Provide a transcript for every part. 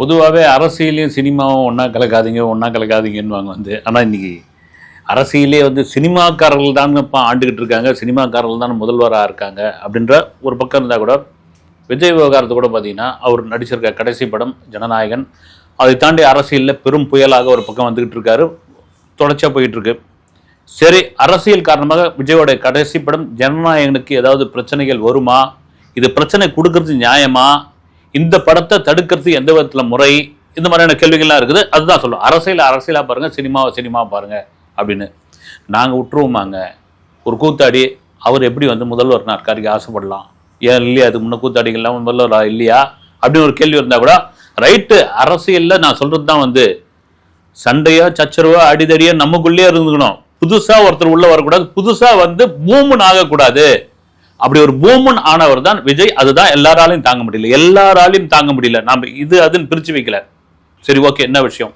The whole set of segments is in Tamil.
பொதுவாகவே அரசியலையும் சினிமாவும் ஒன்றா கலக்காதீங்க ஒன்றா கலக்காதீங்கன்னுவாங்க வந்து. ஆனால் இன்றைக்கி அரசியலே வந்து சினிமாக்காரர்கள் தான் இப்போ ஆண்டுக்கிட்டு இருக்காங்க சினிமாக்காரர்கள் தான் முதல்வராக இருக்காங்க அப்படின்ற ஒரு பக்கம் இருந்தால் கூட விஜய் விவகாரத்தை கூட பார்த்திங்கன்னா அவர் நடிச்சிருக்க கடைசி படம் ஜனநாயகன். அதை தாண்டி அரசியலில் பெரும் புயலாக ஒரு பக்கம் வந்துக்கிட்டு இருக்காரு. தொடர்ச்சியாக போயிட்டுருக்கு சரி அரசியல் காரணமாக விஜயோட கடைசி படம் ஜனநாயகனுக்கு ஏதாவது பிரச்சனைகள் வருமா? இது பிரச்சனை கொடுக்கறது நியாயமா? இந்த படத்தை தடுக்கிறது எந்த விதத்தில் முறை? இந்த மாதிரியான கேள்விகள்லாம் இருக்குது. அதுதான் சொல்லும் அரசியல் அரசியலாக பாருங்கள் சினிமாவை சினிமா பாருங்கள் அப்படின்னு. நாங்கள் விட்டுருவோமாங்க. ஒரு கூத்தாடி அவர் எப்படி வந்து முதல்வர் நாற்காரிக்கு ஆசைப்படலாம்? ஏன் இல்லையா? அது முன்ன கூத்தாடிகள்லாம் முதல்வரா இல்லையா? அப்படின்னு ஒரு கேள்வி இருந்தால் கூட ரைட்டு அரசியலில் நான் சொல்கிறது தான் வந்து சண்டையோ சச்சரவோ அடிதடியோ நமக்குள்ளேயே இருந்துக்கணும். புதுசாக ஒருத்தர் உள்ளே வரக்கூடாது. புதுசாக வந்து பூமன் ஆகக்கூடாது. அப்படி ஒரு பூமன் ஆனவர் தான் விஜய். அதுதான் எல்லாராலையும் தாங்க முடியல. எல்லாராலையும் தாங்க முடியல. நாம் இது அதுன்னு பிரிச்சு வைக்கல. சரி ஓகே என்ன விஷயம்?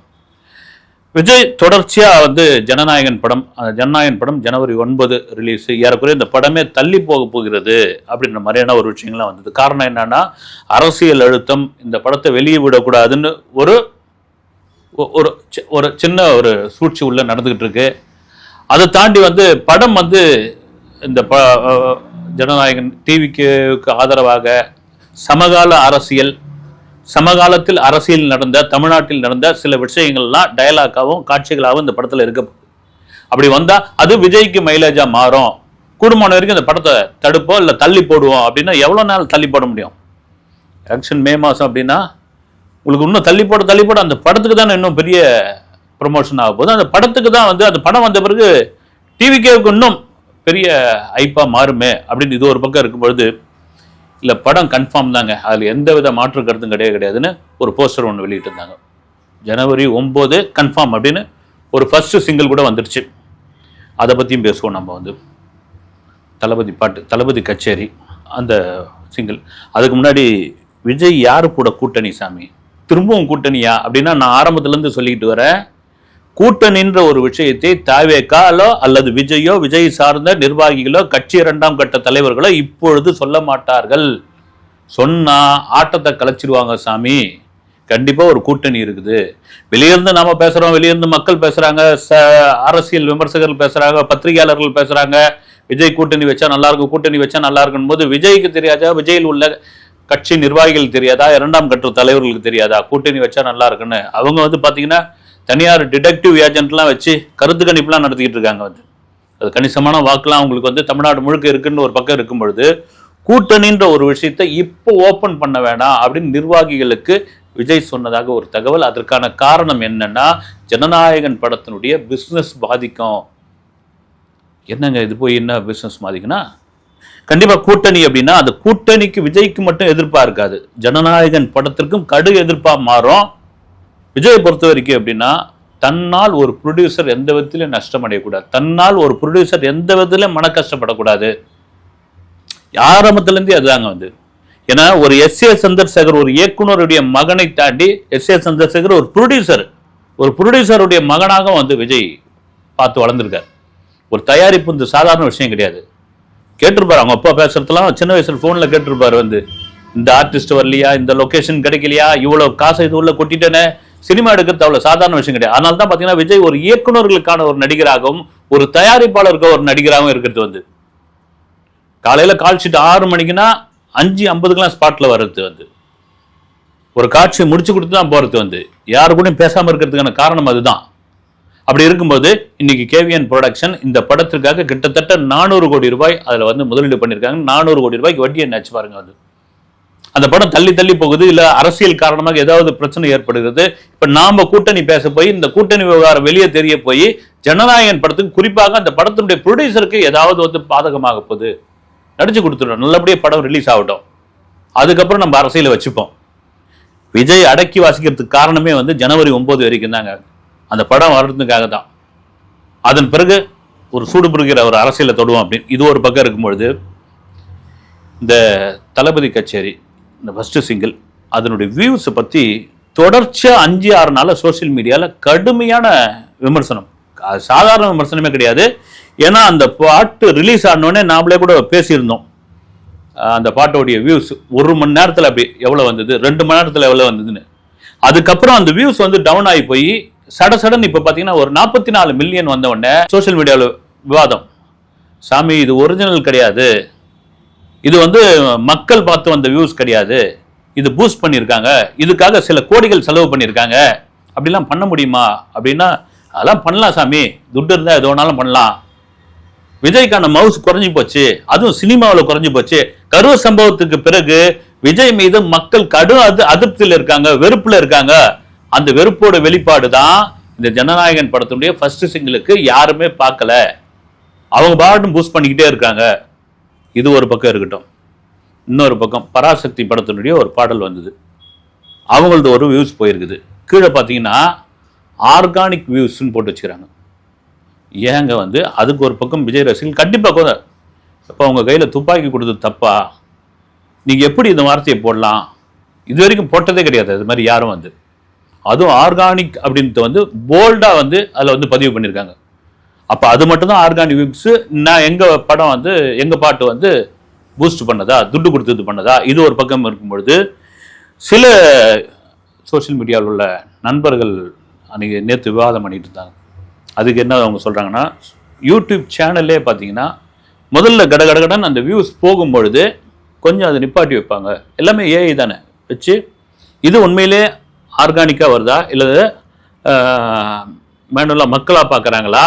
விஜய் தொடர்ச்சியாக வந்து ஜனநாயகன் படம் அந்த ஜனநாயகன் படம் ஜனவரி ஒன்பது ரிலீஸ் ஏறக்குறைய இந்த படமே தள்ளி போக போகிறது அப்படின்ற மாதிரியான ஒரு விஷயங்கள்லாம் வந்தது. காரணம் என்னன்னா அரசியல் அழுத்தம் இந்த படத்தை வெளியே விடக்கூடாதுன்னு ஒரு ஒரு ஒரு சின்ன ஒரு சூழ்ச்சி உள்ள நடந்துகிட்டு இருக்கு. அதை தாண்டி வந்து படம் வந்து இந்த ப ஜனநாயகன் டிவிக்கு ஆதரவாக சமகால அரசியல் சமகாலத்தில் அரசியல் நடந்த தமிழ்நாட்டில் நடந்த சில விஷயங்கள்லாம் டயலாக்காகவும் காட்சிகளாகவும் இந்த படத்தில் இருக்க அப்படி வந்தால் அது விஜய்க்கு மைலேஜாக மாறும். குடும்பம் வரைக்கும் இந்த படத்தை தடுப்போம் இல்லை தள்ளி போடுவோம் அப்படின்னா எவ்வளோ நாள் தள்ளி போட முடியும்? ஆக்ஷன் மே மாதம் அப்படின்னா உங்களுக்கு இன்னும் தள்ளி போட தள்ளி போட அந்த படத்துக்கு தானே இன்னும் பெரிய ப்ரொமோஷன் ஆக போகுது. அந்த படத்துக்கு தான் வந்து அந்த படம் வந்த பிறகு டிவிகேவுக்கு இன்னும் பெரிய ஐப்பா மாறுமே அப்படின்னு இது ஒரு பக்கம் இருக்கும் பொழுது இல்லை படம் கன்ஃபார்ம் தாங்க. அதில் எந்த வித மாற்று கருத்தும் கிடையாது கிடையாதுன்னு ஒரு போஸ்டர் ஒன்று வெளியிட்டிருந்தாங்க. ஜனவரி ஒம்பது கன்ஃபார்ம் அப்படின்னு ஒரு ஃபர்ஸ்ட் சிங்கிள் கூட வந்துடுச்சு அதை பற்றியும் பேசுவோம் நம்ம வந்து. தளபதி பாட்டு தளபதி கச்சேரி அந்த சிங்கிள் அதுக்கு முன்னாடி விஜய் யாரு கூட கூட்டணி சாமி? திரும்பவும் கூட்டணியா? அப்படின்னா நான் ஆரம்பத்துலேருந்து சொல்லிக்கிட்டு வரேன். கூட்டணின்ற ஒரு விஷயத்தை தாவேக்காலோ அல்லது விஜயோ விஜய் சார்ந்த நிர்வாகிகளோ கட்சி இரண்டாம் கட்ட தலைவர்களோ இப்பொழுது சொல்ல மாட்டார்கள். சொன்னா ஆட்டத்தை கலைச்சிருவாங்க சாமி. கண்டிப்பா ஒரு கூட்டணி இருக்குது. வெளியிருந்து நாம பேசுறோம் வெளியிருந்து மக்கள் பேசுறாங்க ச- அரசியல் விமர்சகர்கள் பேசுறாங்க பத்திரிகையாளர்கள் பேசுறாங்க. விஜய் கூட்டணி வச்சா நல்லா இருக்கும் கூட்டணி வச்சா நல்லா இருக்கும் போது விஜய்க்கு தெரியாதா? விஜயில் உள்ள கட்சி நிர்வாகிகள் தெரியாதா? இரண்டாம் கட்ட தலைவர்களுக்கு தெரியாதா? கூட்டணி வச்சா நல்லா இருக்குன்னு. அவங்க வந்து பாத்தீங்கன்னா தனியார் டிடெக்டிவ் ஏஜென்ட்லாம் வச்சு கருத்து கணிப்புலாம் நடத்திக்கிட்டு இருக்காங்க வந்து. அது கணிசமான வாக்குலாம் அவங்களுக்கு வந்து தமிழ்நாடு முழுக்க இருக்குன்னு ஒரு பக்கம் இருக்கும் பொழுது கூட்டணின்ற ஒரு விஷயத்தை இப்போ ஓப்பன் பண்ண வேணாம் அப்படின்னு நிர்வாகிகளுக்கு விஜய் சொன்னதாக ஒரு தகவல். அதற்கான காரணம் என்னன்னா ஜனநாயகன் படத்தினுடைய பிஸ்னஸ் பாதிக்கும். என்னங்க இது போய் என்ன பிஸ்னஸ் பாதிக்குன்னா கண்டிப்பாக கூட்டணி அப்படின்னா அந்த கூட்டணிக்கு விஜய்க்கு மட்டும் எதிர்ப்பாக இருக்காது. ஜனநாயகன் படத்திற்கும் கடு எதிர்ப்பாக மாறும். விஜயை பொறுத்த வரைக்கும் எப்படின்னா தன்னால் ஒரு ப்ரொடியூசர் எந்த விதத்திலையும் நஷ்டம் அடையக்கூடாது தன்னால் ஒரு ப்ரொடியூசர் எந்த விதத்திலையும் மன கஷ்டப்படக்கூடாது ஆரம்பத்துலேருந்து அதுதாங்க வந்து. ஏன்னா ஒரு எஸ் ஏ சந்திரசேகர் ஒரு இயக்குனருடைய மகனை தாண்டி எஸ் ஏ சந்திரசேகர் ஒரு ப்ரொடியூசர் ஒரு ப்ரொடியூசருடைய மகனாக வந்து விஜய் பார்த்து வளர்ந்துருக்கார். ஒரு தயாரிப்பு இந்த சாதாரண விஷயம் கிடையாது. கேட்டிருப்பார் அவங்க அப்பா பேசுறதெல்லாம் சின்ன வயசுல ஃபோனில் கேட்டிருப்பாரு வந்து இந்த ஆர்டிஸ்ட் வரலையா? இந்த லொக்கேஷன் கிடைக்கலையா? இவ்வளோ காசை இது உள்ள கொட்டிட்டேனே. சினிமா எடுக்கிறது அவ்வளவு சாதாரண விஷயம் கிடையாது. அதனால தான் பாத்தீங்கன்னா விஜய் ஒரு இயக்குனர்களுக்கான ஒரு நடிகராகவும் ஒரு தயாரிப்பாளருக்கு ஒரு நடிகராகவும் இருக்கிறது வந்து. காலையில கால் ஷீட் ஆறு மணிக்குன்னா அஞ்சு ஐம்பதுக்கெல்லாம் ஸ்பாட்ல வர்றது வந்து. ஒரு காட்சியை முடிச்சு கொடுத்து தான் போறது வந்து. யாரு கூடயும் பேசாம இருக்கிறதுக்கான காரணம் அதுதான். அப்படி இருக்கும்போது இன்னைக்கு கேவிஎன் ப்ரொடக்ஷன் இந்த படத்திற்காக கிட்டத்தட்ட நானூறு கோடி ரூபாய் அதுல வந்து முதலீடு பண்ணியிருக்காங்க. நானூறு கோடி ரூபாய்க்கு வட்டி என்னாச்சு பாருங்க அது அந்த படம் தள்ளி தள்ளி போகுது இல்ல அரசியல் காரணமாக ஏதாவது பிரச்சனை ஏற்படுகிறது. இப்ப நாம கூட்டணி பேச போய் இந்த கூட்டணி விவகாரம் வெளியே தெரிய போய் ஜனநாயகன் படத்துக்கு குறிப்பாக அந்த படத்தினுடைய ப்ரொடியூசருக்கு ஏதாவது வந்து பாதகமாக போகுது. நடிச்சு கொடுத்துடும் நல்லபடியாக படம் ரிலீஸ் ஆகட்டும். அதுக்கப்புறம் நம்ம அரசியல வச்சுப்போம். விஜய் அடக்கி வாசிக்கிறதுக்கு காரணமே வந்து ஜனவரி ஒன்பது வரைக்கும் தாங்க. அந்த படம் வர்றதுக்காக தான். அதன் பிறகு ஒரு சூடு புரிகிற ஒரு அரசியலை தொடுவோம் அப்படின்னு. இது ஒரு பக்கம் இருக்கும்பொழுது இந்த தளபதி கச்சேரி இந்த ஃபஸ்ட்டு சிங்கிள் அதனுடைய வியூஸை பற்றி தொடர்ச்சியாக அஞ்சு ஆறு நாளில் சோஷியல் மீடியாவில் கடுமையான விமர்சனம். அது சாதாரண விமர்சனமே கிடையாது. ஏன்னா அந்த பாட்டு ரிலீஸ் ஆனோடனே நாமளே கூட பேசியிருந்தோம். அந்த பாட்டோடைய வியூஸ் ஒரு மணி நேரத்தில் அப்படி எவ்வளோ வந்தது? ரெண்டு மணி நேரத்தில் எவ்வளோ வந்ததுன்னு. அதுக்கப்புறம் அந்த வியூஸ் வந்து டவுன் ஆகி போய் சட சடன் இப்போ பார்த்தீங்கன்னா ஒரு நாற்பத்தி நாலு மில்லியன் வந்த உடனே சோஷியல் மீடியாவில் விவாதம். சாமி இது ஒரிஜினல் கிடையாது. இது வந்து மக்கள் பார்த்து வந்த வியூஸ் கிடையாது. இது பூஸ்ட் பண்ணியிருக்காங்க. இதுக்காக சில கோடிகள் செலவு பண்ணியிருக்காங்க. அப்படிலாம் பண்ண முடியுமா? அப்படின்னா அதெல்லாம் பண்ணலாம் சாமி. துட்டு இருந்தால் எது வேணாலும் பண்ணலாம். விஜய்க்கான மவுஸ் குறைஞ்சி போச்சு. அதுவும் சினிமாவில் குறைஞ்சி போச்சு. கரூர் சம்பவத்துக்கு பிறகு விஜய் மீது மக்கள் கடும் அது அதிருப்தியில் இருக்காங்க வெறுப்பில் இருக்காங்க. அந்த வெறுப்போட வெளிப்பாடு தான் இந்த ஜனநாயகன் படத்துடைய ஃபர்ஸ்ட் சிங்கிளுக்கு யாருமே பார்க்கல. அவங்க பாட்டும் பூஸ்ட் பண்ணிக்கிட்டே இருக்காங்க. இது ஒரு பக்கம் இருக்கட்டும். இன்னொரு பக்கம் பராசக்தி படத்தினுடைய ஒரு பாடல் வந்தது. அவங்களது ஒரு வியூஸ் போயிருக்குது. கீழே பார்த்தீங்கன்னா ஆர்கானிக் வியூஸ்ன்னு போட்டு வச்சுக்கிறாங்க. ஏங்க வந்து அதுக்கு ஒரு பக்கம் விஜய் ரசிகர்கள் கண்டிப்பாக கூட இப்போ அவங்க கையில் துப்பாக்கி கொடுத்தது தப்பா? நீங்கள் எப்படி இந்த வார்த்தையை போடலாம்? இது வரைக்கும் போட்டதே கிடையாது. அது மாதிரி யாரும் வந்து. அதுவும் ஆர்கானிக் அப்படின்ட்டு வந்து போல்டாக வந்து அதில் வந்து பதிவு பண்ணியிருக்காங்க. அப்போ அது மட்டும்தான் ஆர்கானிக் வியூஸு நான் எங்கள் படம் வந்து எங்கள் பாட்டு வந்து பூஸ்ட் பண்ணதா துட்டு கொடுத்து இது பண்ணதா இது ஒரு பக்கம் இருக்கும் பொழுது சில சோஷியல் மீடியாவில் உள்ள நண்பர்கள் அன்றைக்கி நேற்று விவாதம் பண்ணிட்டு இருந்தாங்க. அதுக்கு என்ன அவங்க சொல்கிறாங்கன்னா யூடியூப் சேனல்லே பார்த்தீங்கன்னா முதல்ல கடகடகடன் அந்த வியூஸ் போகும்பொழுது கொஞ்சம் அதை நிப்பாட்டி வைப்பாங்க. எல்லாமே ஏஐ தானே. வச்சு இது உண்மையிலே ஆர்கானிக்காக வருதா? இல்லை மேனுவலாக மக்களாக பார்க்குறாங்களா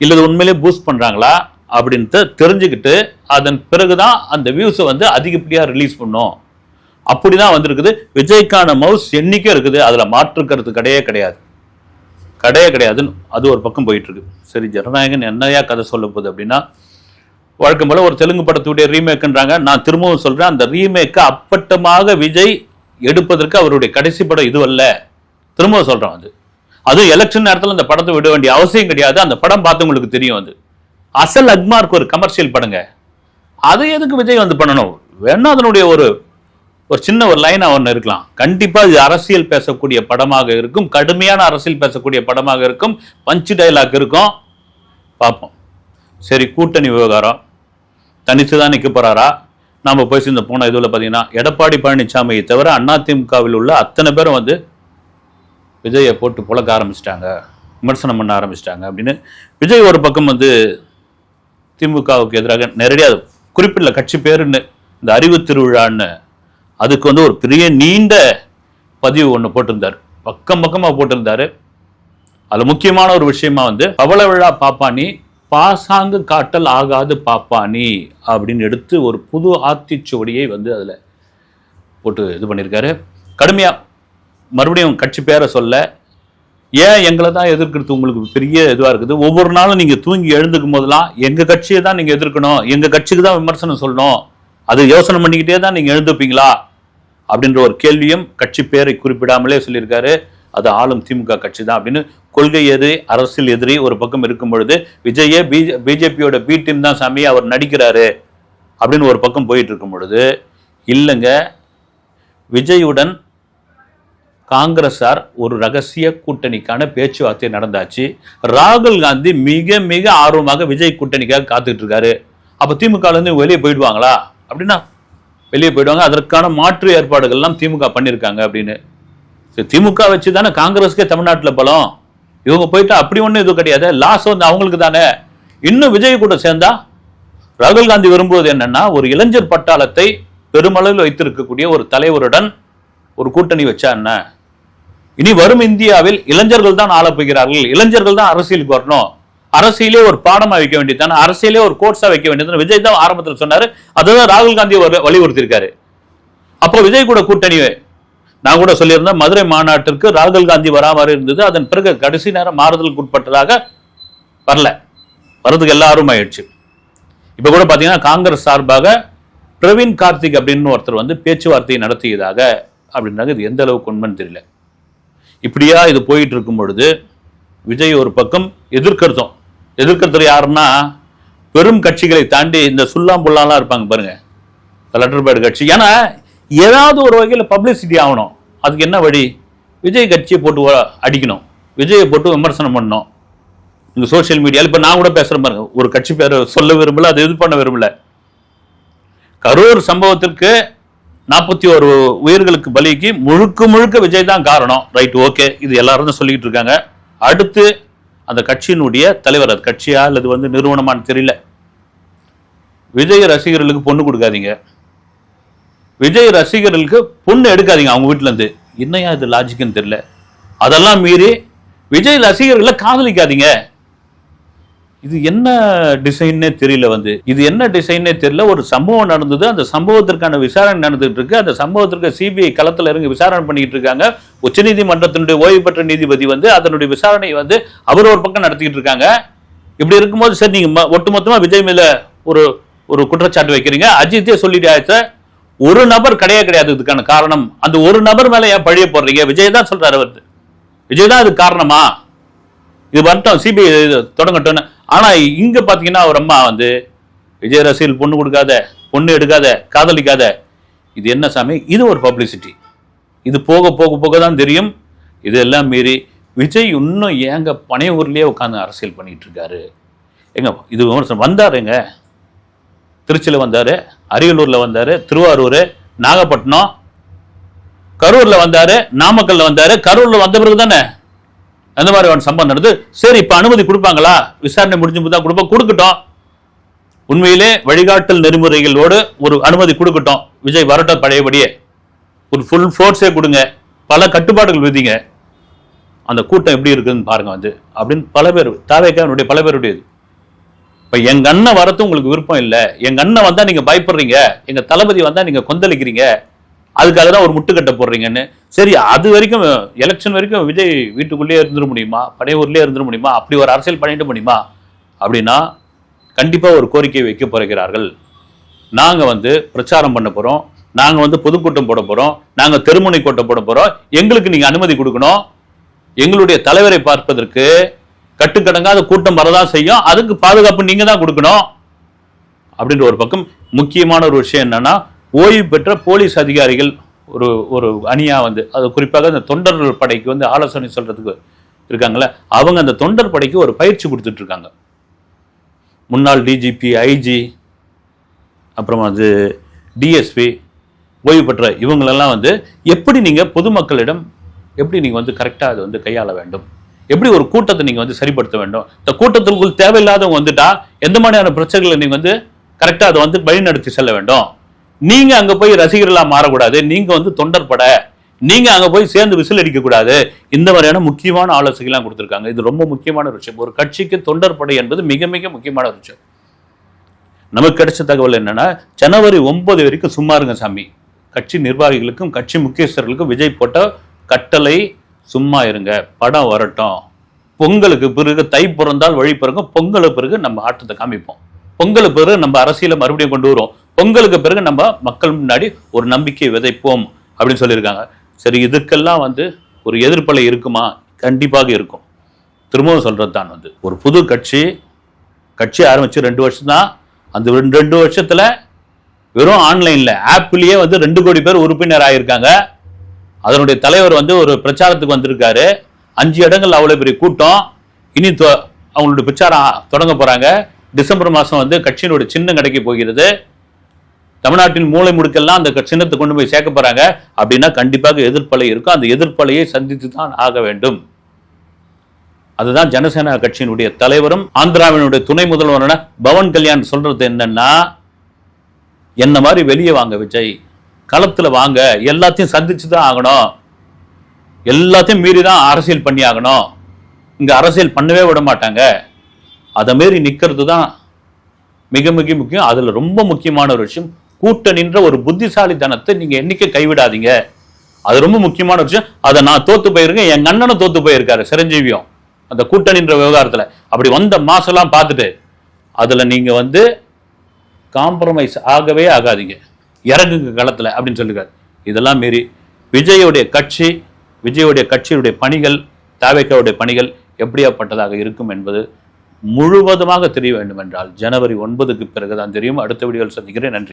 இல்லை உண்மையிலே பூஸ்ட் பண்ணுறாங்களா அப்படின்ட்டு தெரிஞ்சுக்கிட்டு அதன் பிறகு தான் அந்த வியூஸை வந்து அதிகப்படியாக ரிலீஸ் பண்ணோம். அப்படி தான் வந்திருக்குது. விஜய்க்கான மவுஸ் எண்ணிக்கை இருக்குது. அதில் மாற்றுக்கிறது கிடையே கிடையாது. கிடையே கிடையாதுன்னு அது ஒரு பக்கம் போயிட்டுருக்கு. சரி ஜனநாயகன் என்னையா கதை சொல்ல போகுது அப்படின்னா வழக்கம் போல் ஒரு தெலுங்கு படத்துடைய ரீமேக்குன்றாங்க நான் திரும்பவும் சொல்கிறேன் அந்த ரீமேக்கை அப்பட்டமாக விஜய் எடுப்பதற்கு அவருடைய கடைசி படம் இதுவல்ல. திரும்பவும் சொல்கிறேன் அது. அதுவும் எலெக்ஷன் நேரத்தில் அந்த படத்தை விட வேண்டிய அவசியம் கிடையாது. அந்த படம் பார்த்தவங்களுக்கு தெரியும் அது. அசல் அக்மார்க் ஒரு கமர்ஷியல் படங்க. அது எதுக்கு விஜய் வந்து பண்ணணும்? வேணா அதனுடைய ஒரு ஒரு சின்ன ஒரு லைனாக ஒன்று இருக்கலாம். கண்டிப்பாக இது அரசியல் பேசக்கூடிய படமாக இருக்கும். கடுமையான அரசியல் பேசக்கூடிய படமாக இருக்கும். பஞ்சு டைலாக் இருக்கும். பார்ப்போம். சரி கூட்டணி விவகாரம். தனித்து தான் நிற்க போகிறாரா நாம் போய் சேர்ந்த போன இதில் பார்த்தீங்கன்னா எடப்பாடி பழனிசாமியை தவிர அதிமுகவில் உள்ள அத்தனை பேரும் வந்து விஜயை போட்டு புழக்க ஆரம்பிச்சிட்டாங்க விமர்சனம் பண்ண ஆரம்பிச்சிட்டாங்க அப்படின்னு. விஜய் ஒரு பக்கம் வந்து திமுகவுக்கு எதிராக நேரடியாக குறிப்பிடல கட்சி பேருன்னு இந்த அறிவு திருவிழான்னு அதுக்கு வந்து ஒரு பெரிய நீண்ட பதிவு ஒன்று போட்டிருந்தார். பக்கம் பக்கமாக போட்டிருந்தாரு. அதில் முக்கியமான ஒரு விஷயமா வந்து பவள விழா பாப்பானி பாசாங்கு காட்டல் ஆகாது பாப்பானி அப்படின்னு எடுத்து ஒரு புது ஆத்திச்சுவடியை வந்து அதில் போட்டு இது பண்ணியிருக்காரு. கடுமையாக மறுபடியும் கட்சி பேரை சொல்ல ஏன் எங்களை தான் எதிர்க்கிறது உங்களுக்கு பெரிய இதுவாக இருக்குது? ஒவ்வொரு நாளும் நீங்கள் தூங்கி எழுந்துக்கும் போதெல்லாம் எங்கள் கட்சியை தான் நீங்கள் எதிர்க்கணும் எங்கள் கட்சிக்கு தான் விமர்சனம் சொல்லணும் அது யோசனை பண்ணிக்கிட்டே தான் நீங்கள் எழுந்துப்பீங்களா? அப்படின்ற ஒரு கேள்வியும் கட்சி பேரை குறிப்பிடாமலே சொல்லியிருக்காரு. அது ஆளும் திமுக கட்சி தான் அப்படின்னு கொள்கை எதிரி அரசியல் எதிரி ஒரு பக்கம் இருக்கும் பொழுது விஜயே பிஜே பிஜேபியோட பி டீம் தான் சாமி அவர் நடிக்கிறாரு அப்படின்னு ஒரு பக்கம் போயிட்டு இருக்கும் பொழுது இல்லைங்க விஜயுடன் காங்கிரஸார் ஒரு ரகசிய கூட்டணிக்கான பேச்சுவார்த்தை நடந்தாச்சு. ராகுல் காந்தி மிக மிக ஆர்வமாக விஜய் கூட்டணிக்காக காத்துக்கிட்டு இருக்காரு. அப்போ திமுகலேருந்து வெளியே போயிடுவாங்களா? அப்படின்னா வெளியே போயிடுவாங்க. அதற்கான மாற்று ஏற்பாடுகள்லாம் திமுக பண்ணியிருக்காங்க அப்படின்னு. சரி, திமுக வச்சு தானே காங்கிரஸுக்கே தமிழ்நாட்டில் பலம். இவங்க போயிட்டு அப்படி ஒன்றும் எதுவும் கிடையாது. லாஸ் வந்து அவங்களுக்கு தானே. இன்னும் விஜய் கூட சேர்ந்தா ராகுல் காந்தி விரும்புவது என்னன்னா ஒரு இளைஞர் பட்டாளத்தை பெருமளவில் வைத்திருக்கக்கூடிய ஒரு தலைவருடன் ஒரு கூட்டணி வச்சா என்ன? இனி வரும் இந்தியாவில் இளைஞர்கள் தான் ஆள போகிறார்கள். இளைஞர்கள் தான் அரசியலுக்கு வரணும். அரசியலே ஒரு பாடமா வைக்க வேண்டியதானே அரசியலே ஒரு கோர்ஸா வைக்க வேண்டியது விஜய் தான் ஆரம்பத்தில் சொன்னாரு. அதுதான் ராகுல் காந்தி வலியுறுத்தியிருக்காரு. அப்போ விஜய் கூட கூட்டணி நான் கூட சொல்லியிருந்தேன் மதுரை மாநாட்டிற்கு ராகுல் காந்தி வராமல் இருந்தது. அதன் பிறகு கடைசி நேரம் மாறுதலுக்கு உட்பட்டதாக வரல. வர்றதுக்கு எல்லாரும் ஆயிடுச்சு. இப்போ கூட பார்த்தீங்கன்னா காங்கிரஸ் சார்பாக பிரவீன் கார்த்திக் அப்படின்னு ஒருத்தர் வந்து பேச்சுவார்த்தை நடத்தியதாக அப்படின்றாங்க. இது எந்த அளவுக்கு உண்மைன்னு தெரியல. இப்படியா இது போயிட்டு இருக்கும் பொழுது விஜய் ஒரு பக்கம் எதிர்க்கிறதும் எதிர்க்கிறது யாருன்னா பெரும் கட்சிகளை தாண்டி இந்த சுல்லாம் புல்லாலாம் இருப்பாங்க பாருங்க. லெட்டர் பேட் கட்சி. ஏன்னா ஏதாவது ஒரு வகையில் பப்ளிசிட்டி ஆகணும். அதுக்கு என்ன வழி? விஜய் கட்சியை போட்டு அடிக்கணும். விஜயை போட்டு விமர்சனம் பண்ணணும். இந்த சோஷியல் மீடியாவில் இப்போ நான் கூட பேசுகிறேன் பாருங்க. ஒரு கட்சி பேர் சொல்ல விரும்பல அது இது பண்ண விரும்பல. கரூர் சம்பவத்திற்கு நாற்பத்தி ஒரு உயிர்களுக்கு பலிக்கு முழுக்க முழுக்க விஜய் தான் காரணம். ரைட் ஓகே இது எல்லாரும் சொல்லிக்கிட்டு இருக்காங்க. அடுத்து அந்த கட்சியினுடைய தலைவர் அது கட்சியா அல்லது வந்து நிறுவனமான்னு தெரியல. விஜய் ரசிகர்களுக்கு பொண்ணு கொடுக்காதீங்க. விஜய் ரசிகர்களுக்கு பொண்ணு எடுக்காதீங்க அவங்க வீட்டிலேருந்து என்னையா இது லாஜிக்குன்னு தெரியல. அதெல்லாம் மீறி விஜய் ரசிகர்களை காதலிக்காதீங்க. இது என்ன டிசைன்னே தெரியல வந்து. இது என்ன டிசைன்னே தெரியல. ஒரு சம்பவம் நடந்தது. அந்த சம்பவத்திற்கான விசாரணை நடந்துட்டு இருக்கு. அந்த சம்பவத்திற்கு சிபிஐ களத்தில் இறங்கி விசாரணை பண்ணிட்டு இருக்காங்க. உச்சநீதிமன்றத்தினுடைய ஓய்வு பெற்ற நீதிபதி வந்து அதனுடைய விசாரணை வந்து அவர் ஒரு பக்கம் நடத்திக்கிட்டு இருக்காங்க. இப்படி இருக்கும்போது சரி நீங்க ம- ஒட்டுமொத்தமா விஜய் மேல ஒரு ஒரு குற்றச்சாட்டு வைக்கிறீங்க. அஜித்தே சொல்லிட்டு ஒரு நபர் கிடையாது கிடையாது இதுக்கான காரணம். அந்த ஒரு நபர் மேல ஏன் பழிய போடுறீங்க? விஜய் தான் சொல்றாரு அவர் விஜய் தான் அதுக்கு காரணமா? இது வரட்டும் சிபிஐ தொடங்கட்டும் ஆனா இங்க பாத்தீங்கன்னா அவர் அம்மா வந்து விஜய் ரசிகல் பொண்ணு கொடுக்காத பொண்ணு எடுக்காத காதலிக்காத. இது என்ன சாமி? இது ஒரு பப்ளிசிட்டி இது போக போக போக தான் தெரியும். இதெல்லாம் மீறி விஜய் இன்னும் ஏங்க பனையூர்லேயே உட்காந்து அரசியல் பண்ணிட்டு இருக்காரு? எங்க இது விமர்சனம். வந்தாருங்க திருச்சியில் வந்தாரு அரியலூர்ல வந்தாரு திருவாரூர் நாகப்பட்டினம். கரூர்ல வந்தாரு நாமக்கல்ல வந்தாரு. கரூர்ல வந்த பிறகு தானே அந்த மாதிரி ஒரு சம்பவம் நடந்து சரி இப்போ அனுமதி கொடுப்பாங்களா? விசாரணை முடிஞ்சு தான் கொடுப்போம் கொடுக்கட்டும். உண்மையிலே வழிகாட்டல் நெறிமுறைகளோடு ஒரு அனுமதி கொடுக்கட்டும். விஜய் வரட்டும் பழையபடியே. ஒரு ஃபுல் ஃபோர்ஸே கொடுங்க. பல கட்டுப்பாடுகள் விதிங்க. அந்த கூட்டம் எப்படி இருக்குதுன்னு பாருங்க வந்து. அப்படின்னு பல பேர் தாவேக்கானுடைய பல பேருடையது. இப்போ எங்க அண்ணன் வரத்து உங்களுக்கு விருப்பம் இல்லை. எங்க அண்ணன் வந்தா நீங்க பயப்படுறீங்க. எங்க தளபதி வந்தா நீங்க கொந்தளிக்கிறீங்க. அதுக்காக தான் ஒரு முட்டுக்கட்டை போடுறீங்கன்னு. சரி அது வரைக்கும் எலெக்ஷன் வரைக்கும் விஜய் வீட்டுக்குள்ளேயே இருந்துட முடியுமா? படையூர்லேயே இருந்துட முடியுமா? அப்படி ஒரு அரசியல் பண்ணிட்டு முடியுமா? அப்படின்னா கண்டிப்பாக ஒரு கோரிக்கை வைக்க போகிறார்கள். நாங்கள் வந்து பிரச்சாரம் பண்ண போகிறோம் நாங்கள் வந்து பொதுக்கூட்டம் போட போகிறோம் நாங்கள் தெருமுனை கூட்டம் போட போகிறோம் எங்களுக்கு நீங்கள் அனுமதி கொடுக்கணும். எங்களுடைய தலைவரை பார்ப்பதற்கு கட்டுக்கடங்காத கூட்டம் வரதான் செய்யும். அதுக்கு பாதுகாப்பு நீங்கள் தான் கொடுக்கணும். அப்படின்ற ஒரு பக்கம் முக்கியமான ஒரு விஷயம் என்னன்னா ஓய்வு பெற்ற போலீஸ் அதிகாரிகள் ஒரு ஒரு அணியாக வந்து அது குறிப்பாக அந்த தொண்டர்கள் படைக்கு வந்து ஆலோசனை சொல்கிறதுக்கு இருக்காங்களே அவங்க அந்த தொண்டர் படைக்கு ஒரு பயிற்சி கொடுத்துட்ருக்காங்க முன்னாள் டிஜிபி ஐஜி அப்புறம் அது டிஎஸ்பி ஓய்வு பெற்ற இவங்களெல்லாம் வந்து எப்படி நீங்கள் பொதுமக்களிடம் எப்படி நீங்கள் வந்து கரெக்டாக அதை வந்து கையாள வேண்டும்? எப்படி ஒரு கூட்டத்தை நீங்கள் வந்து சரிப்படுத்த வேண்டும்? இந்த கூட்டத்திற்குள் தேவையில்லாதவங்க வந்துட்டா எந்த மாதிரியான பிரச்சனைகளை நீங்கள் வந்து கரெக்டாக அதை வந்து வழிநடத்தி செல்ல வேண்டும்? நீங்க அங்க போய் ரசிகர்களா மாறக்கூடாது. நீங்க வந்து தொண்டர் பட. நீங்க அங்க போய் சேர்ந்து விசில் அடிக்க கூடாது. இந்த மாதிரியான முக்கியமான ஆலோசனைலாம் கொடுத்துருக்காங்க. இது ரொம்ப முக்கியமான ஒரு விஷயம். ஒரு கட்சிக்கு தொண்டர் படை என்பது மிக மிக முக்கியமான ஒரு விஷயம். நமக்கு கிடைச்ச தகவல் என்னன்னா ஜனவரி ஒன்பது வரைக்கும் சும்மா இருங்க சாமி. கட்சி நிர்வாகிகளுக்கும் கட்சி முக்கியஸ்தர்களுக்கும் விஜய் போட்ட கட்டளை சும்மா இருங்க. படம் வரட்டும். பொங்கலுக்கு பிறகு தை பிறந்தால் வழி பிறகும் பொங்கலுக்கு பிறகு நம்ம ஆட்டத்தை காமிப்போம். பொங்கலுக்கு பிறகு நம்ம அரசியலை மறுபடியும் கொண்டு வருவோம். பொங்கலுக்கு பிறகு நம்ம மக்கள் முன்னாடி ஒரு நம்பிக்கை விதைப்போம் அப்படின்னு சொல்லியிருக்காங்க. சரி இதுக்கெல்லாம் வந்து ஒரு எதிர்ப்பலை இருக்குமா? கண்டிப்பாக இருக்கும். திரும்பவும் சொல்கிறது தான் வந்து ஒரு புது கட்சி கட்சி ஆரம்பித்து ரெண்டு வருஷம் தான் அந்த ரெண்டு ரெண்டு வருஷத்தில் வெறும் ஆன்லைனில் ஆப்லயே வந்து ரெண்டு கோடி பேர் உறுப்பினர் ஆகியிருக்காங்க அதனுடைய தலைவர் வந்து ஒரு பிரச்சாரத்துக்கு வந்திருக்காரு. அஞ்சு இடங்கள் அவ்வளோ பெரிய கூட்டம். இனி தொ- அவங்களுடைய பிரச்சாரம் தொடங்க போகிறாங்க டிசம்பர் மாதம் வந்து கட்சியினுடைய சின்னம் கிடைக்க போகிறது. தமிழ்நாட்டின் மூளை முடுக்கெல்லாம் அந்த சின்னத்தை கொண்டு போய் சேர்க்க போறாங்க. அப்படின்னா கண்டிப்பாக எதிர்ப்பலை இருக்கும். அந்த எதிர்ப்பலையை சந்தித்து தான் ஆக வேண்டும். அதுதான் ஜனசேனா கட்சியினுடைய தலைவரும் ஆந்திராவினுடைய துணை முதல்வரான பவன் கல்யாண் சொல்றது என்னன்னா என்ன மாதிரி வெளியே வாங்க விஜய். களத்தில் வாங்க. எல்லாத்தையும் சந்திச்சு தான் ஆகணும். எல்லாத்தையும் மீறி தான் அரசியல் பண்ணி ஆகணும். இங்கே அரசியல் பண்ணவே விட மாட்டாங்க. அதை மாரி நிற்கிறது தான் மிக மிக முக்கியம். அதில் ரொம்ப முக்கியமான ஒரு விஷயம் கூட்ட நின்ற ஒரு புத்திசாலித்தனத்தை நீங்க என்னைக்கு கைவிடாதீங்க. அது ரொம்ப முக்கியமான விஷயம். அதை நான் தோத்து போயிருக்கேன். என் அண்ணனும் தோத்து போயிருக்காரு சிரஞ்சீவியும். அந்த கூட்ட நின்ற விவகாரத்துல. அப்படி வந்த மாசெல்லாம் பார்த்துட்டு அதுல நீங்க வந்து காம்ப்ரமைஸ் ஆகவே ஆகாதீங்க. இறங்குங்க களத்துல அப்படின்னு சொல்லுங்க இதெல்லாம் மீறி விஜயோடைய கட்சி விஜயோடைய கட்சியுடைய பணிகள் தாவேக்காவுடைய பணிகள் எப்படியாப்பட்டதாக இருக்கும் என்பது முழுவதுமாக தெரிய வேண்டும் என்றால் ஜனவரி ஒன்பதுக்கு பிறகுதான் தெரியும். அடுத்த வீடியோவில் சந்திக்கிறேன். நன்றி.